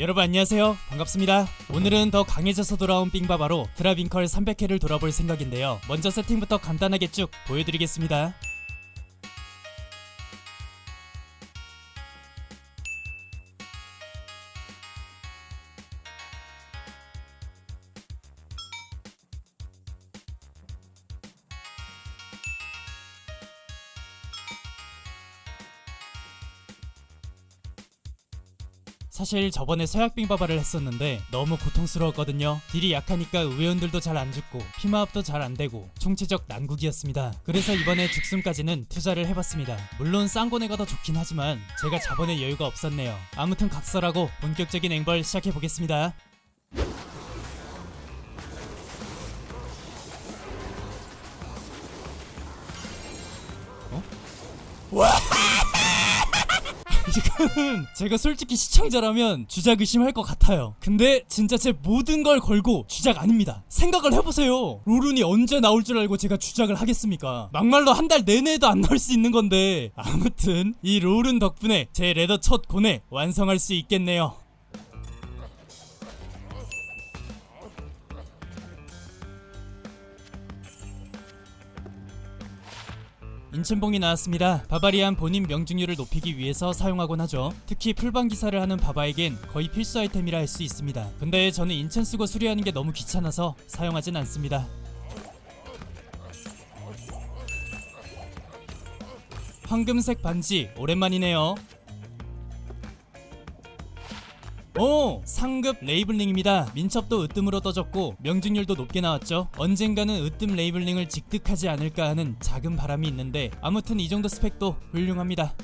여러분 안녕하세요. 반갑습니다. 오늘은 더 강해져서 돌아온 삥바바로 드라빈컬 300회를 돌아볼 생각인데요. 먼저 세팅부터 간단하게 쭉 보여드리겠습니다 사실 저번에 서약빙바바를 했었는데 너무 고통스러웠거든요. 딜이 약하니까 의원들도 잘 안 죽고 피마업도 잘 안 되고 총체적 난국이었습니다. 그래서 이번에 죽숨까지는 투자를 해봤습니다. 물론 쌍고네가 더 좋긴 하지만 제가 자본의 여유가 없었네요. 아무튼 각설하고 본격적인 앵벌 시작해보겠습니다. 지금 제가 솔직히 시청자라면 주작 의심할 것 같아요. 근데 진짜 제 모든 걸 걸고 주작 아닙니다. 생각을 해보세요. 로룬이 언제 나올 줄 알고 제가 주작을 하겠습니까? 막말로 한 달 내내도 안 나올 수 있는 건데 아무튼 이 로룬 덕분에 제 레더 첫 고뇌 완성할 수 있겠네요. 인천봉이 나왔습니다. 바바리안 본인 명중률을 높이기 위해서 사용하곤 하죠. 특히 풀방 기사를 하는 바바에겐 거의 필수 아이템이라 할 수 있습니다. 근데 저는 인천 쓰고 수리하는 게 너무 귀찮아서 사용하진 않습니다. 황금색 반지 오랜만이네요. 오! 상급 레이블링입니다. 민첩도 으뜸으로 떠졌고 명중률도 높게 나왔죠. 언젠가는 으뜸 레이블링을 직득하지 않을까 하는 작은 바람이 있는데 아무튼 이 정도 스펙도 훌륭합니다.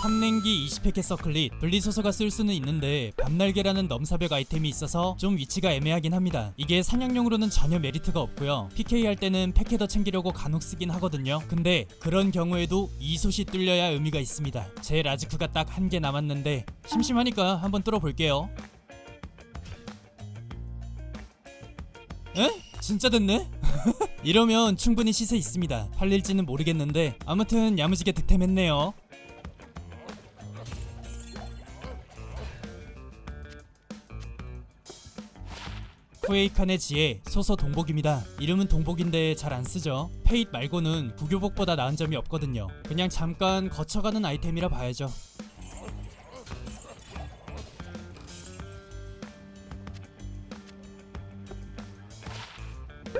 삼냉기 20팩의 서클릿 분리소서가 쓸 수는 있는데 밤날개라는 넘사벽 아이템이 있어서 좀 위치가 애매하긴 합니다. 이게 사냥용으로는 전혀 메리트가 없고요. PK 할 때는 팩헤더 챙기려고 간혹 쓰긴 하거든요. 근데 그런 경우에도 이솥이 뚫려야 의미가 있습니다. 제 라지크가 딱 한 개 남았는데 심심하니까 한번 뚫어볼게요. 에? 진짜 됐네? 이러면 충분히 시세 있습니다. 팔릴지는 모르겠는데 아무튼 야무지게 득템했네요 쿠에이칸의 지혜 소서 동복입니다. 이름은 동복인데 잘 안 쓰죠. 페잇 말고는 구교복보다 나은 점이 없거든요. 그냥 잠깐 거쳐가는 아이템이라 봐야죠.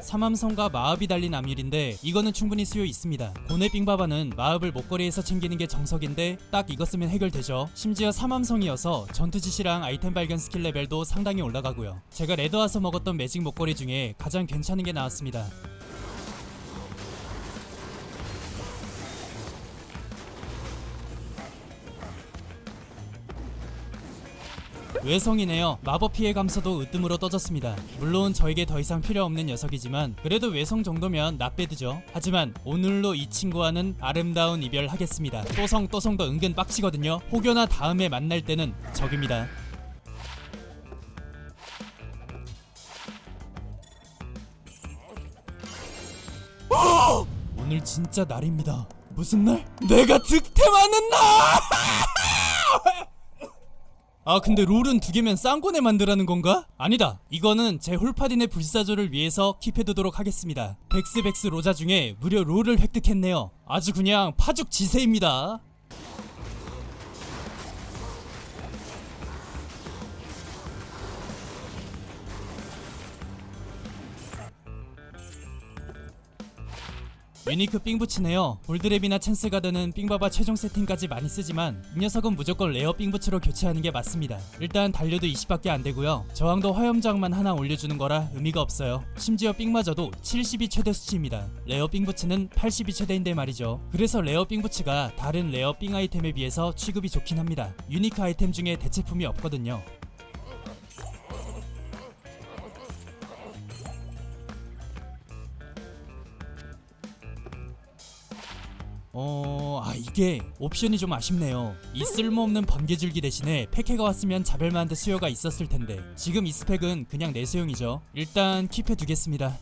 삼함성과 마압이 달린 암율인데 이거는 충분히 수요 있습니다. 고뇌 빙바바는 마압을 목걸이에서 챙기는 게 정석인데 딱 이거 쓰면 해결되죠. 심지어 삼함성이어서 전투 지시랑 아이템 발견 스킬 레벨도 상당히 올라가고요. 제가 레드 와서 먹었던 매직 목걸이 중에 가장 괜찮은 게 나왔습니다. 외성이네요. 마법 피해 감소도 으뜸으로 떠졌습니다. 물론 저에게 더 이상 필요 없는 녀석이지만 그래도 외성 정도면 나빼드죠. 하지만 오늘로 이 친구와는 아름다운 이별 하겠습니다. 또성 또성도 은근 빡치거든요. 혹여나 다음에 만날 때는 적입니다. 어! 오늘 진짜 날입니다. 무슨 날? 내가 득템하는 날! 아 근데 롤은 두 개면 쌍고네 만드라는 건가? 아니다. 이거는 제 홀파딘의 불사조를 위해서 킵해두도록 하겠습니다. 백스백스 로자 중에 무려 롤을 획득했네요. 아주 그냥 파죽 지세입니다 유니크 삥 붙이네요. 볼드랩이나 찬스가드는 삥바바 최종 세팅까지 많이 쓰지만 이 녀석은 무조건 레어 삥 붙이로 교체하는 게 맞습니다. 일단 단료도 20밖에 안 되고요. 저항도 화염장만 하나 올려주는 거라 의미가 없어요. 심지어 삥마저도 70이 최대 수치입니다. 레어 삥 부츠는 80이 최대인데 말이죠. 그래서 레어 삥 부츠가 다른 레어 삥 아이템에 비해서 취급이 좋긴 합니다. 유니크 아이템 중에 대체품이 없거든요. 어, 아 이게 옵션이 좀 아쉽네요. 이 쓸모없는 번개줄기 대신에 팩해가 왔으면 자별만한데 수요가 있었을 텐데 지금 이 스펙은 그냥 내수용이죠. 일단 킵해 두겠습니다.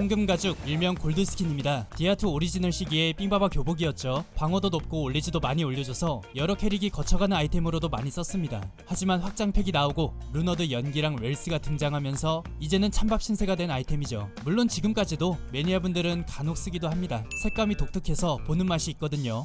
황금 가죽 일명 골드 스킨입니다. 디아2 오리지널 시기에 삥바바 교복이었죠. 방어도 높고 올리지도 많이 올려줘서 여러 캐릭이 거쳐가는 아이템으로도 많이 썼습니다. 하지만 확장팩이 나오고 루너드 연기랑 웰스가 등장하면서 이제는 찬밥 신세가 된 아이템이죠. 물론 지금까지도 매니아분들은 간혹 쓰기도 합니다. 색감이 독특해서 보는 맛이 있거든요.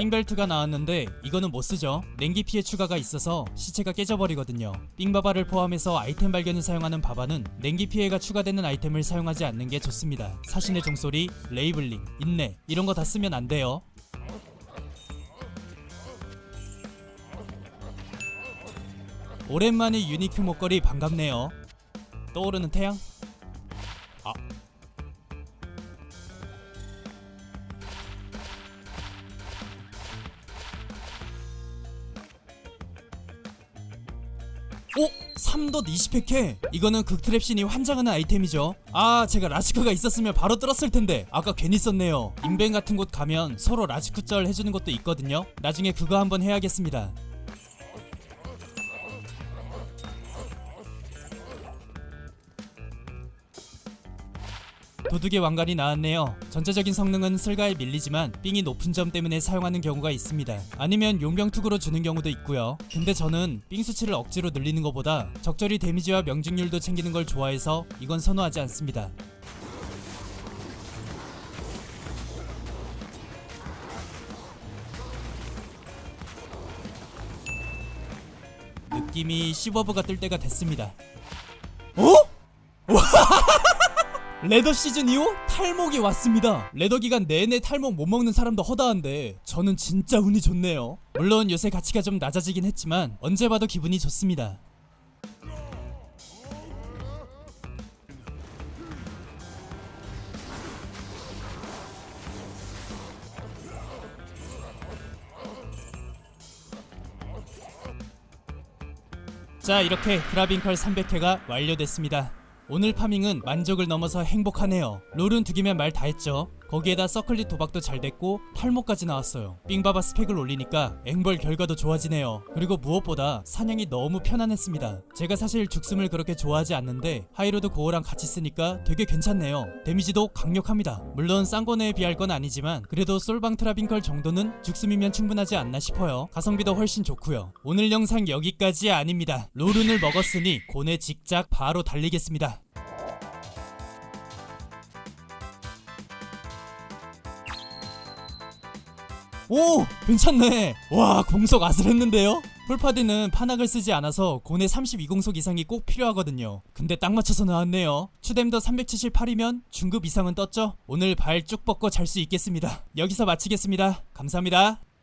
삥벨트가 나왔는데 이거는 못 쓰죠. 냉기 피해 추가가 있어서 시체가 깨져버리거든요. 삥바바를 포함해서 아이템 발견을 사용하는 바바는 냉기 피해가 추가되는 아이템을 사용하지 않는 게 좋습니다. 사신의 종소리, 레이블링, 인내 이런 거 다 쓰면 안 돼요. 오랜만에 유니크 목걸이 반갑네요. 떠오르는 태양? 3덧 20팩 해 이거는 극트랩신이 환장하는 아이템이죠. 아 제가 라지크가 있었으면 바로 뚫었을 텐데. 아까 괜히 썼네요. 인벤 같은 곳 가면 서로 라지크 절 해주는 것도 있거든요. 나중에 그거 한번 해야겠습니다 도둑의 왕관이 나왔네요. 전체적인 성능은 슬가에 밀리지만 삥이 높은 점 때문에 사용하는 경우가 있습니다. 아니면 용병투구로 주는 경우도 있고요. 근데 저는 삥 수치를 억지로 늘리는 것보다 적절히 데미지와 명중률도 챙기는 걸 좋아해서 이건 선호하지 않습니다. 느낌이 시버브가 뜰 때가 됐습니다. 레더 시즌 이후 탈목이 왔습니다. 레더 기간 내내 탈목 못 먹는 사람도 허다한데 저는 진짜 운이 좋네요. 물론 요새 가치가 좀 낮아지긴 했지만 언제 봐도 기분이 좋습니다. 자 이렇게 그라빈컬 300회가 완료됐습니다. 오늘 파밍은 만족을 넘어서 행복하네요. 롤은 두 개면 말 다 했죠. 거기에다 서클릿 도박도 잘 됐고 탈모까지 나왔어요. 삥바바 스펙을 올리니까 앵벌 결과도 좋아지네요. 그리고 무엇보다 사냥이 너무 편안했습니다. 제가 사실 죽숨을 그렇게 좋아하지 않는데 하이로드 고어랑 같이 쓰니까 되게 괜찮네요. 데미지도 강력합니다. 물론 쌍권에 비할 건 아니지만 그래도 솔방 트라빈컬 정도는 죽숨이면 충분하지 않나 싶어요. 가성비도 훨씬 좋고요. 오늘 영상 여기까지 아닙니다. 롤운을 먹었으니 고뇌 직작 바로 달리겠습니다. 오 괜찮네. 와 공속 아슬했는데요? 폴파드는 판악을 쓰지 않아서 고내 32공속 이상이 꼭 필요하거든요. 근데 딱 맞춰서 나왔네요. 추뎀더 378이면 중급 이상은 떴죠? 오늘 발 쭉 뻗고 잘 수 있겠습니다. 여기서 마치겠습니다. 감사합니다